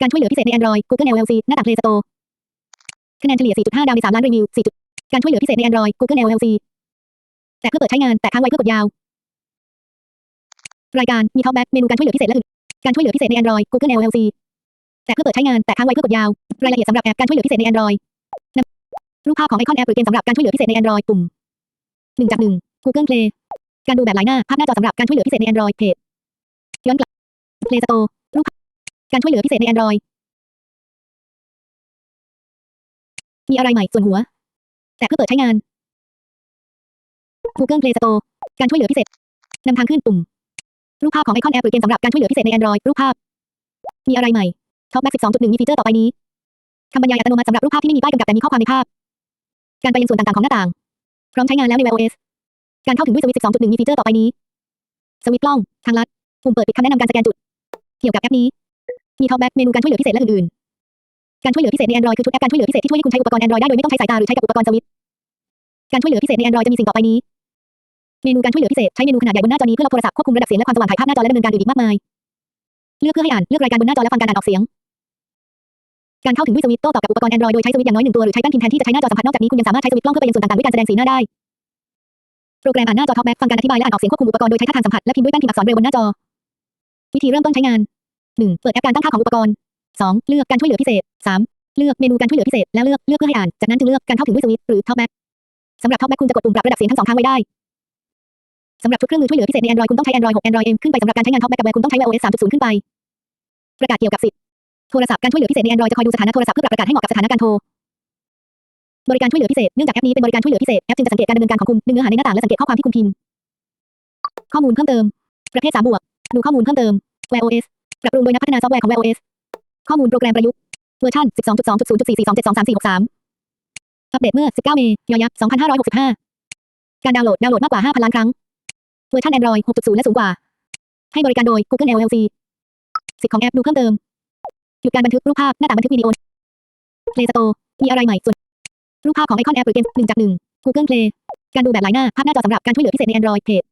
การช่วยเหลือพิเศษใน Android Google LLC หน้าต่าง Play Store คะแนนเฉลี่ย 4.5 ดาวใน 3 ล้านรีวิว 4. จุด การช่วยเหลือพิเศษใน Android Google LLC แต่เพื่อเปิดใช้งานแต่ค้างไว้เพื่อกดยาว รายการมี Talkback เมนูการช่วยเหลือพิเศษและอื่น การช่วยเหลือพิเศษใน Android Google LLC แต่เพื่อเปิดใช้งานแต่ค้างไว้เพื่อกดยาว รายละเอียดสำหรับแอปการช่วยเหลือพิเศษใน Android รูปภาพของไอคอนแอปหรือเกมสำหรับการช่วยเหลือพิเศษใน Android ปุ่ม1จาก1 Google Play การดูแบบหลายหน้าภาพหน้าจอสำหรับการช่วยเหลือพิเศษใน Android เพจย้อนกลับ Play Store การช่วยเหลือพิเศษใน Android มีอะไรใหม่ส่วนหัว แต่เพื่อเปิดใช้งาน Google Play Store การช่วยเหลือพิเศษนำทางขึ้นปุ่ม รูปภาพของไอคอนแอปหรือเกมสำหรับการช่วยเหลือพิเศษใน Android รูปภาพ มีอะไรใหม่ Talkback 12.1 มีฟีเจอร์ต่อไปนี้คำบรรยายอัตโนมัติสำหรับรูปภาพที่ไม่มีป้ายกำกับแต่มีข้อความในภาพ การไปยังส่วนต่างๆของหน้าต่าง พร้อมใช้งานแล้วใน iOS การเข้าถึงด้วยสวิตช์12.1 มีฟีเจอร์ต่อไปนี้ สวิตช์กล้อง ทางลัด ปุ่มเปิดปิดคำแนะนำการสแกนจุด เกี่ยวกับแอปนี้ มี Talkback เมนูการช่วยเหลือพิเศษและอื่นๆ การช่วยเหลือพิเศษใน Android คือชุดแอปการช่วยเหลือพิเศษที่ช่วยให้คุณใช้อุปกรณ์ Android ได้โดยไม่ต้องใช้สายตาหรือใช้กับอุปกรณ์สวิตช์การช่วยเหลือพิเศษใน Android จะมีสิ่งต่อไปนี้ เมนูการช่วยเหลือพิเศษใช้เมนูขนาดใหญ่บนหน้าจอนี้เพื่อรับโทรศัพท์ควบคุมระดับเสียงและความสว่างถ่ายภาพหน้าจอและดำเนินการอื่นอีกมากมาย เลือกเพื่อให้อ่านเลือกรายการบนหน้าจอและฟังการอ่านออกเสียง การเข้าถึงด้วยสวิตช์โต้ตอบกับอุปกรณ์ Android โดยใช้สวิตช์อย่างน้อยหนึ่งตัวหรือใช้แป้นพิมพ์แทนที่จะใช้หน้าจอสัมผัสนอกจากนี้คุณยังสามารถใช้สวิตช์กล้องเพื่อไปยังส่วนต่างๆด้วยการแสดงสีหน้าได้ โปรแกรมอ่านหน้าจอ Talkback ฟังการอธิบายและอ่านออกเสียงควบคุมอุปกรณ์โดยใช้ท่าทางสัมผัสและพิมพ์ด้วยแป้นพิมพ์อักษรเร็วบนหน้าจอ วิธีเริ่มต้นใช้งาน 1. เปิดแอปการตั้งค่าของอุปกรณ์ 2. เลือกการช่วยเหลือพิเศษ 3. เลือกเมนูการช่วยเหลือพิเศษแล้วเลือกเลือกเพื่อให้อ่าน จากนั้นจึงเลือกการเข้าถึงด้วยสวิตช์หรือ Talkback สำหรับ Talkback คุณจะกดปุ่มปรับระดับเสียงทั้งสองทางไว้ได้สำหรับชุดเครื่องมือช่วยเหลือพิเศษใน Android คุณต้องใช้ Android 6 Android M ขึ้นไปสำหรับการใช้งาน Talkback กับ Wear คุณต้องใช้ iOS 3.0 ขึ้นไป ประกาศเกี่ยวกับสิทธิ์โทรศัพท์การช่วยเหลือพิเศษใน Android จะคอยดูสถานะโทรศัพท์เพื่อปรับประกาศให้เหมาะกับสถานะการโทรบริการช่วยเหลือพิเศษเนื่องจากแอปนี้เป็นบริการช่วยเหลือพิเศษแอปจึงจะสังเกตการดำเนินการของคุณดึงเนื้อหาในหน้าต่างและสังเกตข้อความที่คุณพิมพ์ข้อมูลเพิ่มเติม ประเภท3บวกดูข้อมูลเพิ่มเติม Wear OS ปรับปรุงโดยนักพัฒนาซอฟต์แวร์ของ w e a OS ข้อมูลโปรแกรมประยุกต์เวอร์ชัน12.2.0.442723463อัปเดตเมื่อ 19 เมษายน2565 การดาวน์โหลดดาวน์โหลดมากกว่า 5,000 ล้านครั้ง เวอร์ชัน Android 6.0 และสูงกว่า ให้บริการโดย Google LLC สิทธิของแอปดูเพิ่มเติม หยุดการบันทึกรูปภาพหน้าต่างบันทึกวิดีโอ Play Store มีอะไรใหม่ส่วนรูปภาพของไอคอนแอปหรือเกม1จาก1 Google Play การดูแบบหลายหน้าภาพหน้าจอสำหรับการช่วยเหลือพิเศษใน Android เพจ